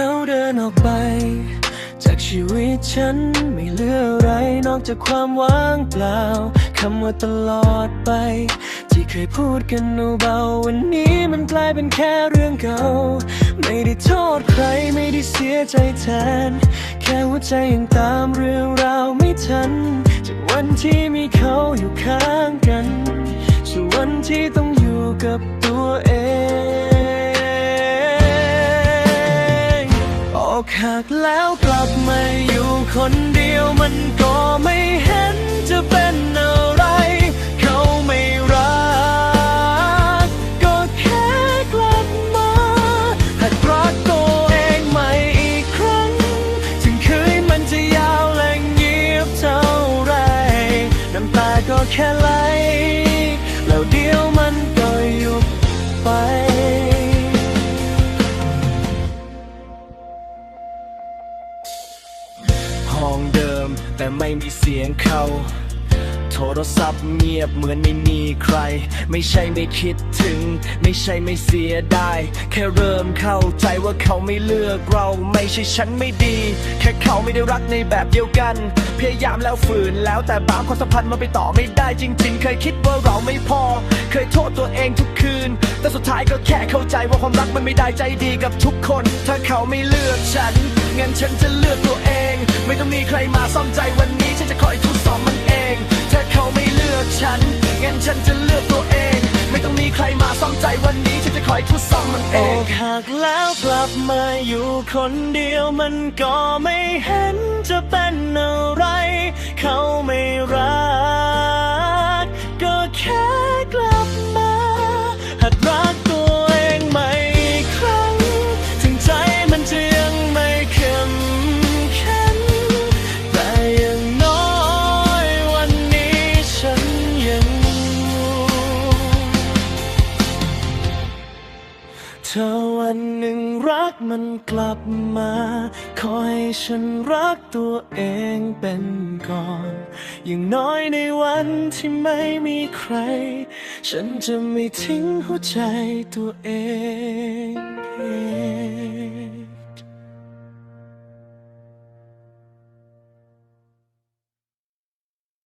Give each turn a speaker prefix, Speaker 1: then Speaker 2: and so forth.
Speaker 1: ขาเดินออกไป จากชีวิตฉันไม่เหลืออะไรนอกจากความว่างเปล่าคำว่าตลอดไป ที่เคยพูดกันเบาๆวันนี้มันกลายเป็นแค่เรื่องเก่า ไม่ได้โทษใครไม่ได้เสียใจแทน แค่หัวใจยังตามเรื่องราวไม่ทัน จากวันที่มีเขาอยู่ข้างกันสู่วันที่ต้องอยู่กับ อกหักแล้วกลับมาอยู่คนเดียวมันก็ไม่เห็นจะเป็นอะไร เขาไม่รัก ก็แค่กลับมาหัดรักตัวเองใหม่อีกครั้ง ถึงคืนมันจะยาวและเงียบเท่าไร น้ำตาก็แค่ไหล แล้วเดียวมันก็หยุดไป ม แต่ไม่มีเสียงเขาโทรศัพท์เงียบเหมือนไม่มีใคร ไม่ใช่ไม่คิดถึง ไม่ใช่ไม่เสียดายแค่เริ่มเข้าใจว่าเขาไม่เลือกเราไม่ใช่ฉันไม่ดี แค่เขาไม่ได้รักในแบบเดียวกัน พยายามแล้วฝืนแล้วแต่บางความสัมพันธ์มันไปต่อไม่ได้จริง ๆ เคยคิดว่าเราไม่พอ เคยโทษตัวเองทุกคืน แต่สุดท้ายก็แค่เข้าใจว่าความรักมันไม่ได้ใจดีกับทุกคน ถ้าเขาไม่เลือกฉันงั้นฉันจะเลือกตัวเอง ใครมาซ่อมใจวันนี้ฉันจะคอยทุกสอบมันเอง ถ้าเขาไม่เลือกฉัน งั้นฉันจะเลือกตัวเอง ไม่ต้องมีใครมาซ่อมใจวันนี้ฉันจะคอยทุกซ่อมมันเองอกหักแล้วกลับมาอยู่คนเดียวมันก็ไม่เห็นจะเป็นอะไรเขา วันหนึ่งรักมันกลับมา ขอให้ฉันรักตัวเองเป็นก่อน อย่างน้อยในวันที่ไม่มีใคร ฉันจะไม่ทิ้งหัวใจตัวเอง